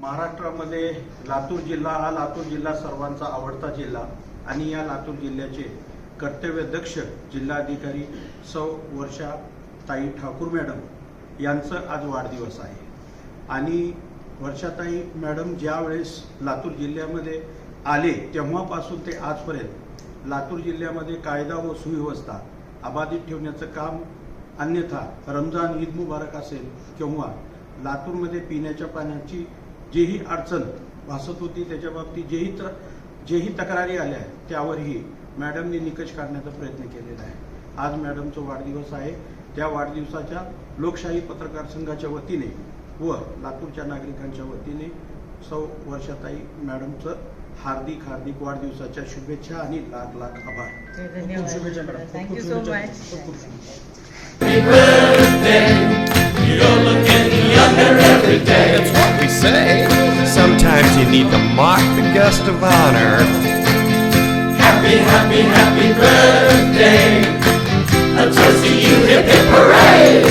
महाराष्ट्रामध्ये लातूर जिल्हा हा लातूर जिल्हा सर्वांचा आवडता जिल्हा आणि या लातूर जिल्ह्याचे कर्तव्यदक्ष जिल्हाधिकारी सौ वर्षा ताई ठाकूर मॅडम यांचं आज वाढदिवस आहे. आणि वर्षाताई मॅडम ज्यावेळेस लातूर जिल्ह्यामध्ये आले तेव्हापासून ते आजपर्यंत लातूर जिल्ह्यामध्ये कायदा व सुव्यवस्था अबाधित ठेवण्याचं काम अन्यथा रमजान ईद मुबारक असेल किंवा लातूरमध्ये पिण्याच्या पाण्याची जेही अडचण भासत होती त्याच्या बाबतीत जेही तर जेही तक्रारी आल्या त्यावरही मॅडमनी निकष काढण्याचा प्रयत्न केलेला आहे. आज मॅडमचा वाढदिवस आहे. त्या वाढदिवसाच्या लोकशाही पत्रकार संघाच्या वतीने व लातूरच्या नागरिकांच्या वतीने सौ वर्षाताई मॅडमचं हार्दिक हार्दिक वाढदिवसाच्या शुभेच्छा आणि लाख लाख आभार. शुभेच्छा मॅडम. खूप थँक्यू खूप सो शुभेच्छा. you need to mock the guest of honor. Happy, happy, happy birthday. A toast to you, hip hip hooray.